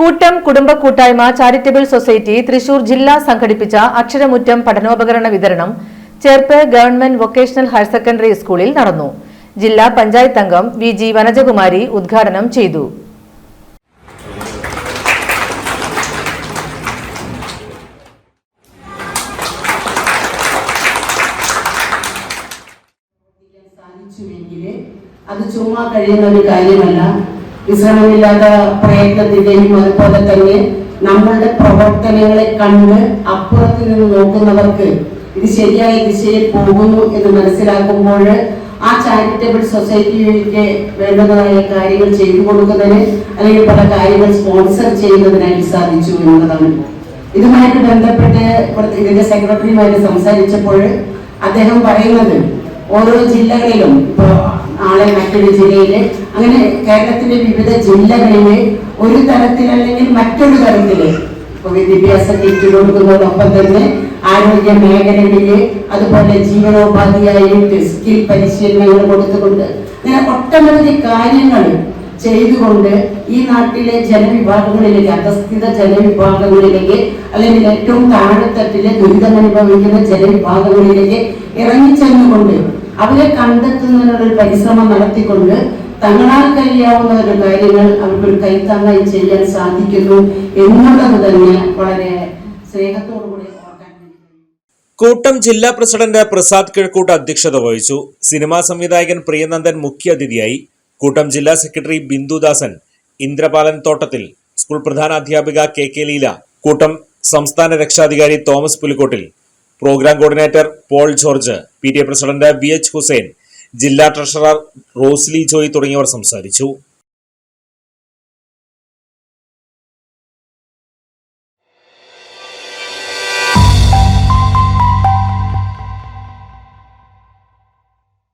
കൂട്ടം കുടുംബ കൂട്ടായ്മ ചാരിറ്റബിൾ സൊസൈറ്റി തൃശൂർ ജില്ല സംഘടിപ്പിച്ച അക്ഷരമുറ്റം പഠനോപകരണ വിതരണം Cherpu government vocational higher secondary സ്കൂളിൽ നടന്നു. ജില്ലാ പഞ്ചായത്ത് അംഗം വി ജി വനജകുമാരി ഉദ്ഘാടനം ചെയ്തു. അത് ചുമ്മാ കഴിയുന്ന ഒരു കാര്യമല്ല. വിശ്രമമില്ലാത്ത പ്രയത്നത്തിന്റെയും അതുപോലെ തന്നെ നമ്മളുടെ പ്രവർത്തനങ്ങളെ കണ്ട് അപ്പുറത്ത് നിന്ന് നോക്കുന്നവർക്ക് ഇത് ശരിയായ ദിശയിൽ പോകുന്നു എന്ന് മനസ്സിലാക്കുമ്പോൾ ആ ചാരിറ്റബിൾ സൊസൈറ്റിക്ക് വേണ്ടതായ കാര്യങ്ങൾ ചെയ്തു കൊടുക്കുന്നതിന് അല്ലെങ്കിൽ പല കാര്യങ്ങൾ സ്പോൺസർ ചെയ്യുന്നതിനായിട്ട് സാധിച്ചു എന്നുള്ളതാണ്. ഇതുമായിട്ട് ബന്ധപ്പെട്ട് ഇതിന്റെ സെക്രട്ടറിയുമായിട്ട് സംസാരിച്ചപ്പോൾ അദ്ദേഹം പറയുന്നത് ഓരോ ജില്ലകളിലും ഇപ്പോ നാളെ മറ്റൊരു ജില്ലയിൽ. അങ്ങനെ കേരളത്തിലെ വിവിധ ജില്ലകളിൽ ഒരു തരത്തിൽ അല്ലെങ്കിൽ മറ്റൊരു തരത്തിൽ ഇപ്പൊ വിദ്യാഭ്യാസ കിറ്റ് കൊടുക്കുന്നതോടൊപ്പം തന്നെ ആരോഗ്യ മേഖലയിൽ അതുപോലെ ജീവനോപാധിയായിട്ട് സ്കിൽ പരിശീലനങ്ങൾ കൊടുത്തുകൊണ്ട് അങ്ങനെ ഒട്ടനവധി കാര്യങ്ങൾ ചെയ്തുകൊണ്ട് ഈ നാട്ടിലെ ജനവിഭാഗങ്ങളിലേക്ക് അധസ്ഥിത ജനവിഭാഗങ്ങളിലേക്ക് അല്ലെങ്കിൽ ഏറ്റവും താഴെത്തട്ടിലെ ദുരിതമനുഭവിക്കുന്ന ജനവിഭാഗങ്ങളിലേക്ക് ഇറങ്ങിച്ചെന്നുകൊണ്ട് അവരെ ഒരു പരിശ്രമം നടത്തിക്കൊണ്ട് തങ്ങളാൽ കഴിയാവുന്ന ഒരു കാര്യങ്ങൾ അവർക്കൊരു കൈത്താങ്ങായി ചെയ്യാൻ സാധിക്കുന്നു എന്നുള്ളത് തന്നെ വളരെ സ്നേഹത്തോടു കൂടി ഓർക്കാൻ വേണ്ടി കൂട്ടം ജില്ലാ പ്രസിഡന്റ് പ്രസാദ് കിഴക്കൂട്ട് അധ്യക്ഷത വഹിച്ചു. സിനിമാ സംവിധായകൻ പ്രിയനന്ദൻ മുഖ്യാതിഥിയായി കൂട്ടം ജില്ലാ സെക്രട്ടറി ബിന്ദുദാസൻ ഇന്ദ്രപാലൻ തോട്ടത്തിൽ സ്കൂൾ പ്രധാന അധ്യാപിക കെ കെ ലീല കൂട്ടം സംസ്ഥാന രക്ഷാധികാരി Thomas Pulikkottil programme coordinator Paul George P T A president V H Hussain ജില്ലാ ട്രഷറർ റോസ്ലി ജോയ് തുടങ്ങിയവർ സംസാരിച്ചു.